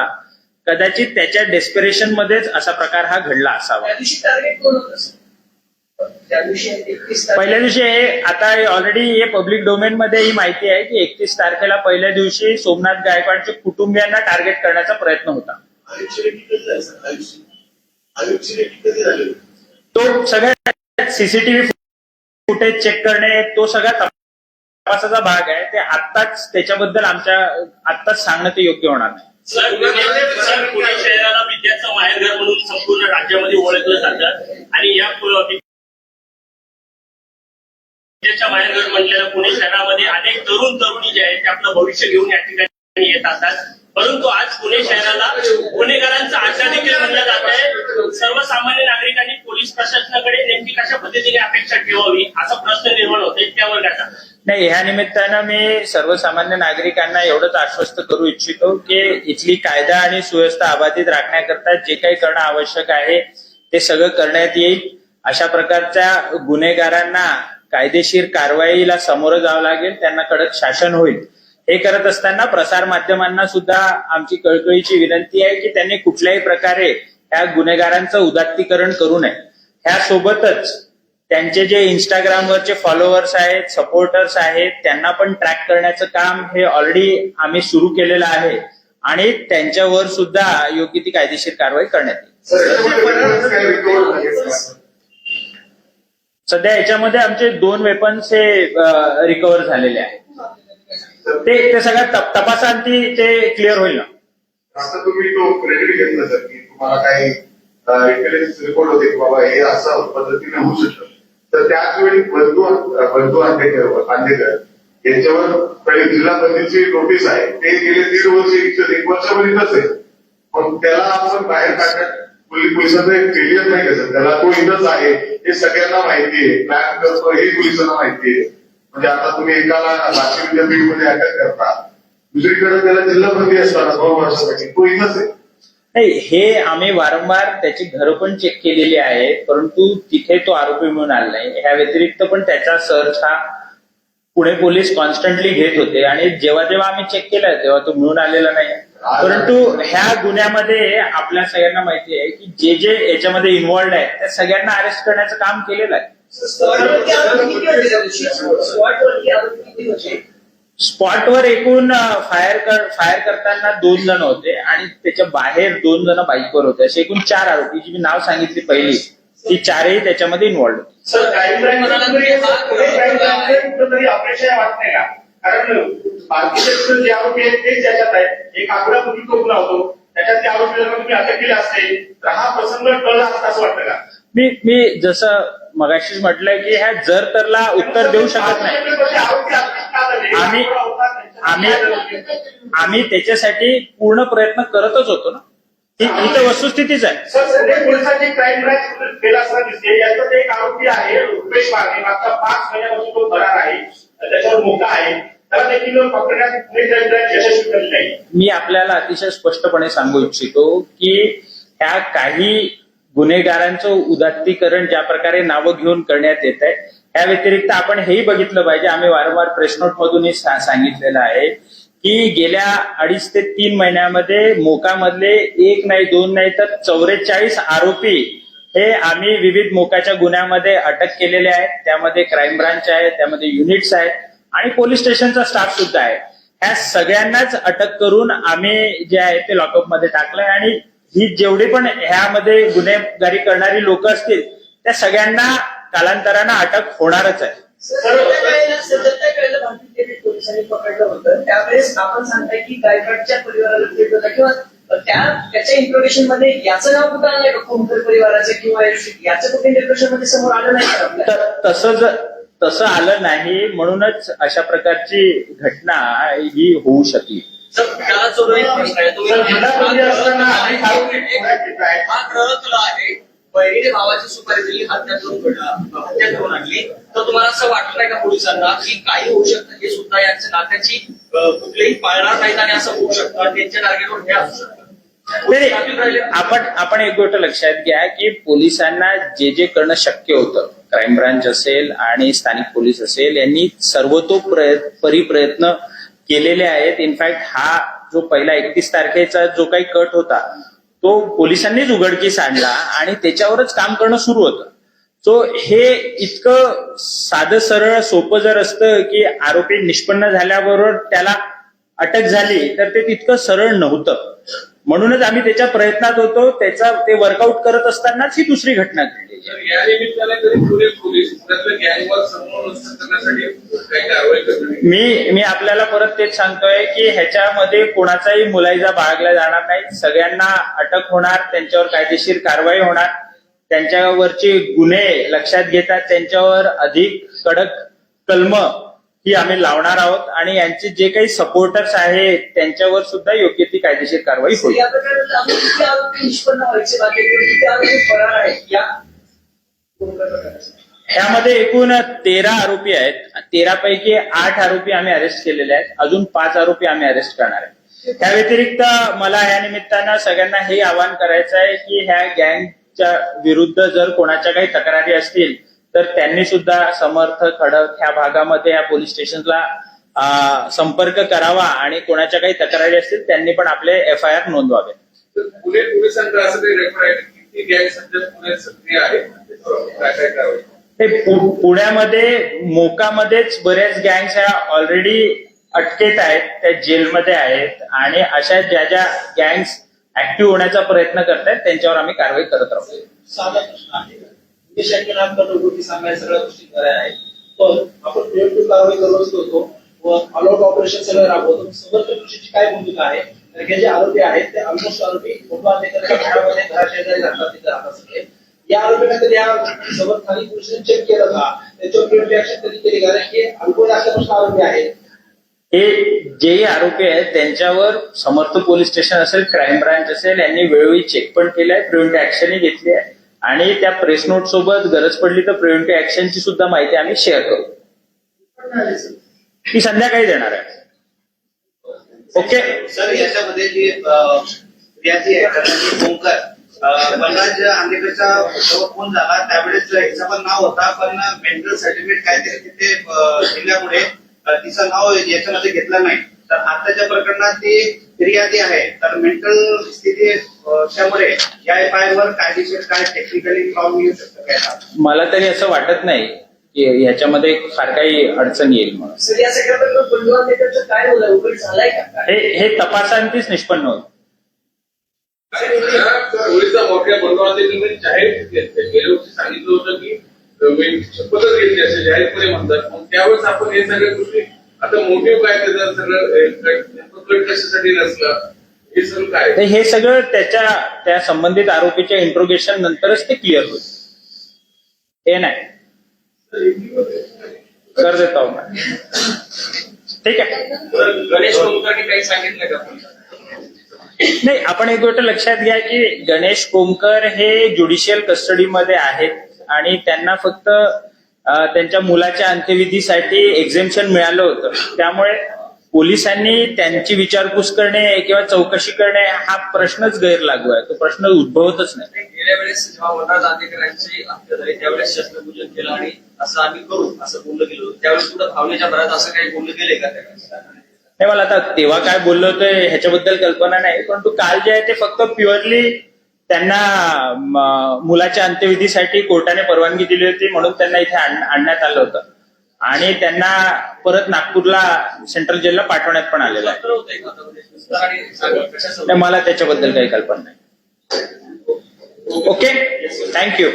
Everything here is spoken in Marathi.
होता. कदाचित त्याच्या डेस्पिरेशन मध्येच असा प्रकार हा घडला असावा. पहिल्या दिवशी हे आता ऑलरेडी हे पब्लिक डोमेन मध्ये ही माहिती आहे की एकतीस तारखेला पहिल्या दिवशी सोमनाथ गायकवाडच्या कुटुंबियांना टार्गेट करण्याचा प्रयत्न होता. तो सगळ्या सीसीटीव्ही फुटेज चेक करणे तो सगळा तपासाचा भाग आहे. ते आत्ताच त्याच्याबद्दल आमच्या आत्ताच सांगणं ते योग्य होणार नाही. सर पुणे शहराला विद्याचं माहेरघर म्हणून संपूर्ण राज्यामध्ये ओळखलं जातं. आणि या विद्याच्या माहेरघर म्हटलेलं पुणे शहरामध्ये अनेक तरुण तरुणी जे आहेत ते आपलं भविष्य घेऊन या ठिकाणी येत असतात. परंतु आज पुणे शहराला गुन्हेगारांचा अड्डा देखील म्हणलं जात आहे. सर्वसामान्य नागरिकांनी पोलीस प्रशासनाकडे नेमकी कशा पद्धतीने अपेक्षा ठेवावी असा प्रश्न निर्माण होतोय त्या वर्गाचा. नाही ह्या निमित्तानं मी सर्वसामान्य नागरिकांना एवढंच आश्वस्त करू इच्छितो की इथली कायदा आणि सुव्यवस्था अबाधित राखण्याकरता जे काही करणं आवश्यक आहे ते सगळं करण्यात येईल. अशा प्रकारच्या गुन्हेगारांना कायदेशीर कारवाईला सामोरं जावं लागेल त्यांना कडक शासन होईल. हे करत असताना प्रसार माध्यमांना सुद्धा आमची कळकळीची विनंती आहे की त्यांनी कुठल्याही प्रकारे ह्या गुन्हेगारांचं उदात्तीकरण करू नये. ह्यासोबतच त्यांचे जे इंस्टाग्रामवरचे फॉलोअर्स आहेत सपोर्टर्स आहेत त्यांना पण ट्रॅक करण्याचं काम हे ऑलरेडी आम्ही सुरू केलेलं आहे आणि त्यांच्यावर सुद्धा योग्य ती कायदेशीर कारवाई करण्यात येईल. सध्या याच्यामध्ये आमचे दोन वेपन्स हे रिकव्हर झालेले आहेत. ते ते सगळ्या तप- तपासांती ते क्लिअर होईल. ना आता तुम्ही तो क्रेडिट घेतलं सर की तुम्हाला काही इंटेलिजन्स रिपोर्ट होते की बाबा हे असं पद्धतीने होऊ शकतं. तर त्याच वेळी बंधू बंधू आंबेकर आंबेकर यांच्यावर पहिली जिल्हा बंदीची नोटीस आहे. ते गेले दीड वर्ष एक- एक वर्षभर इथंच आहे. पण त्याला आपण बाहेर काढण्यात पोलीस पोलिसांचं एक फेलियर नाही का सर? त्याला तो इथंच आहे. हे सगळ्यांना माहिती आहे. प्लॅन करतो हे पोलिसांना माहिती आहे. म्हणजे आता तुम्ही एकाला नाशिक विद्यापीठमध्ये अटक करता. दुसरीकडे त्याला जिल्हा असताना दोन वर्षासाठी तो इथंच आहे. नाही हे आम्ही वारंवार त्याची घरं पण चेक केलेली आहे परंतु तिथे तो आरोपी मिळून आला नाही. ह्या व्यतिरिक्त पण त्याचा सर्च हा पुणे पोलीस कॉन्स्टंटली घेत होते आणि जेव्हा जेव्हा आम्ही चेक केलं तेव्हा तो मिळून आलेला नाही. परंतु ह्या गुन्ह्यामध्ये आपल्या सगळ्यांना माहिती आहे की जे जे याच्यामध्ये इन्व्हॉल्ड आहे त्या सगळ्यांना अरेस्ट करण्याचं काम केलेलं आहे. स्पॉटवर एकूण फायर कर फायर करताना दोन जण होते आणि त्याच्या बाहेर दोन जण बाईकवर होते. असे एकूण चार आरोपी जी मी नाव सांगितली पहिली ती चारही त्याच्यामध्ये इन्व्हॉल्ड होते. कारण बाकीचे जे आरोपी आहेत तेच याच्यात आहेत. एक आठवड्यापूर्वी तो गुन्हा होतो. त्याच्यातले आरोपी जर तुम्ही अटक केले असते. तर हा प्रसंग टळला असता असं वाटतं का? मी मी जसं मगाशीच म्हटलंय की ह्या जर तरला उत्तर देऊ शकत नाही? आम्ही आम्ही आम्ही त्याच्यासाठी पूर्ण प्रयत्न करतच होतो ना. ही तर वस्तुस्थितीच आहे. सर सध्या पोलिसांची क्राईम ब्रँच केला असं दिसते याच्यात एक आरोपी आहे रुपेश पाच महिन्यापासून तो फरार त्याच्यावर मोठा मी आपल्याला अतिशय स्पष्टपणे सांगू इच्छितो की ह्या काही गुन्हेगारांचं उदात्तीकरण ज्या प्रकारे नावं घेऊन करण्यात येत आहे या व्यतिरिक्त आपण हेही बघितलं पाहिजे. आम्ही वारंवार प्रेस मधूनही सांगितलेलं आहे की गेल्या अडीच ते तीन महिन्यामध्ये मोकामधले एक नाही दोन नाही तर चौवेचाळीस आरोपी हे आम्ही विविध मोकाच्या गुन्ह्यामध्ये अटक केलेले आहेत. त्यामध्ये क्राईम ब्रांच आहे त्यामध्ये युनिट्स आहेत आणि पोलीस स्टेशनचा स्टाफ सुद्धा आहे. ह्या सगळ्यांनाच अटक करून आम्ही जे आहे ते लॉकअपमध्ये टाकलंय आणि ही जेवढी पण ह्यामध्ये गुन्हेगारी करणारी लोक असतील त्या सगळ्यांना कालांतरानं अटक होणारच आहे. पोलिसांनी पकडलं होतं. त्यावेळेस आपण सांगताय की गायकवाडच्या परिवाराला थेट होता किंवा त्या त्याच्या मध्ये याचं नाव कुठं आलंय? का कुंभकर परिवाराचं किंवा याचं कुठे मध्ये समोर आलं नाही तर तसं ज- तसं आलं नाही म्हणूनच अशा प्रकारची घटना ही होऊ शकली. तुला आहे. बहिणीने भावाची सुपारी दिली हत्या करून हत्या करून आणली. तर तुम्हाला असं वाटत नाही का पोलिसांना की काही होऊ शकतं? हे सुद्धा यांच्या नात्याची अं, कुठलेही पाळणार नाहीत आणि असं होऊ शकतं? आणि त्यांच्या टार्गेटवर हे असू शकतं. नाही, नाही. आपण आपण एक गोष्ट लक्षात घ्या की पोलिसांना जे जे करणं शक्य होतं क्राईम ब्रांच असेल आणि स्थानिक पोलीस असेल यांनी सर्वतोपरी प्रयत्न केलेले आहेत. इनफॅक्ट हा जो पहिला एकतीस तारखेचा जो काही कट होता तो पोलिसांनीच उघडकीस आणला आणि त्याच्यावरच काम करणं सुरू होतं. सो हे इतकं साधं सरळ सोपं जर असतं की आरोपी निष्पन्न झाल्याबरोबर त्याला अटक झाली तर ते तितकं सरळ नव्हतं. म्हणूनच आम्ही त्याच्या प्रयत्नात होतो त्याचा ते वर्कआउट करत असतानाच ही दुसरी घटना घडली. मी मी आपल्याला परत तेच सांगतोय की ह्याच्यामध्ये कोणाचाही मुलायजा बाळगला जाणार नाही. सगळ्यांना अटक होणार त्यांच्यावर कायदेशीर कारवाई होणार. त्यांच्यावरचे गुन्हे लक्षात घेतात त्यांच्यावर अधिक कडक कलम ही आम्ही लावणार आहोत आणि यांचे जे काही सपोर्टर्स आहेत त्यांच्यावर सुद्धा योग्य ती कायदेशीर कारवाई होईल या प्रकरणात आपण किती आरोपी निष्पन्न व्हायचे बाकी आहेत? किती आरोपी फरार आहेत या प्रकरणात? ह्यामध्ये एकूण तेरा आरोपी आहेत तेरा पैकी आठ आरोपी आम्ही अरेस्ट केलेले आहेत अजून पाच आरोपी आम्ही अरेस्ट करणार आहे त्या व्यतिरिक्त मला या निमित्तानं सगळ्यांना हे आवाहन करायचं आहे की ह्या गँगच्या विरुद्ध जर कोणाच्या काही तक्रारी असतील तर त्यांनी सुद्धा समर्थ खडक ह्या भागामध्ये या पोलीस स्टेशनला संपर्क करावा आणि कोणाच्या काही तक्रारी असतील त्यांनी पण आपले एफ आय आर नोंदवावे पुणे असं काही सक्रिय आहे? हे पुण्यामध्ये मोकामध्येच बऱ्याच गँग्स ह्या ऑलरेडी अटकेत आहेत त्या जेलमध्ये आहेत आणि अशा ज्या ज्या गँग्स ऍक्टिव्ह होण्याचा प्रयत्न करतायत त्यांच्यावर आम्ही कारवाई करत राहू. साधा प्रश्न आहे गोष्टी सांगायला सगळ्या गोष्टी खऱ्या आहेत. पण आपण प्रिव्हेंटिव्ह कारवाई करत होतो व अलॉट ऑपरेशन सगळं राबवतो. समर्थ कृषीची काय भूमिका आहे? तर हे जे आरोपी आहेत ते ऑलमोस्ट आरोपी कुटुंबाच्या घरामध्ये घराशेजारी राहतात तिथे राहतात सगळे. या आरोपींना कधी या सोबत खाली पोलिसांनी चेक केलं का? त्याच्यावर प्रिव्हेंटिव्ह ऍक्शन कधी केली कारण की अल्पवयीन असल्यापासून आरोपी आहेत. हे जेही आरोपी आहेत त्यांच्यावर समर्थ पोलीस स्टेशन असेल क्राईम ब्रांच असेल यांनी वेळोवेळी चेक पण केलंय प्रिव्हेंटिव्ह ऍक्शनही घेतली आहे. आणि त्या प्रेस नोट सोबत गरज पडली तर प्रिव्हेंटिव्ह ऍक्शनची सुद्धा माहिती आम्ही शेअर करू. ती संध्याकाळी देणार आहे. ओके सर याच्यामध्ये जी आहे ओंकार बलराज फोन झाला. त्यावेळेस हिचं पण नाव होता पण मेंटल सर्टिफिकेट काहीतरी तिथे दिल्यामुळे तिचं नाव याच्यामध्ये घेतलं नाही. तर आताच्या प्रकरणात ती फिर्यादी आहे. तर मेंटल स्थिती त्यामुळे या एफ आय वर कायदेशीर काय टेक्निकली प्रॉब्लेम येऊ शकतं काय? मला तरी असं वाटत नाही की ह्याच्यामध्ये फार काही अडचण येईल म्हणून. सर या सगळ्या प्रकरणात काय झालं उघड झालाय का? हे हे तपासांतीच निष्पन्न होईल. होळीचा मोठ्या बंडवाळाचे जाहीर केले गेल्या वर्षी सांगितलं होतं की शपथच घेतली असे जाहीरपणे म्हणतात. मग त्यावेळेस आपण हे सगळ्या गोष्टी आता मोटिव्ह काय त्याचं सगळं कशासाठी नसलं? हे सगळं काय? तर हे सगळं त्याच्या त्या संबंधित आरोपीच्या इंट्रोगेशन नंतरच ते क्लिअर होईल. हे नाही. कर देतो आपण. ठीक आहे. गणेश कोमकरने काही सांगितलं का पण नाही आपण एक गोष्ट लक्षात घ्या की गणेश कोमकर हे ज्युडिशियल कस्टडीमध्ये आहेत आणि त्यांना फक्त त्यांच्या मुलाच्या अंत्यविधीसाठी एक्झेम्पशन मिळालं होतं. त्यामुळे पोलिसांनी त्यांची विचारपूस करणे किंवा चौकशी करणे हा प्रश्नच गैरलागू आहे. तो प्रश्न उद्भवतच नाही. गेल्या वेळेस जेव्हा वनराज आंबेडकरांची हत्या झाली त्यावेळेस शस्त्रपूजन केलं आणि असं आम्ही करू असं बोललं गेलो. त्यावेळेस कुठं भावनेच्या भरात असं काही बोललं गेले का नाही मला आता तेव्हा काय बोललो होतं ह्याच्याबद्दल कल्पना नाही परंतु काल जे आहे ते फक्त प्युअरली त्यांना मुलाच्या अंत्यविधीसाठी कोर्टाने परवानगी दिली होती म्हणून त्यांना इथे आणण्यात आलं होतं. आणि त्यांना परत नागपूरला सेंट्रल जेलला पाठवण्यात पण आलेलं आहे. मला त्याच्याबद्दल काही कल्पना नाही. ओके? थँक्यू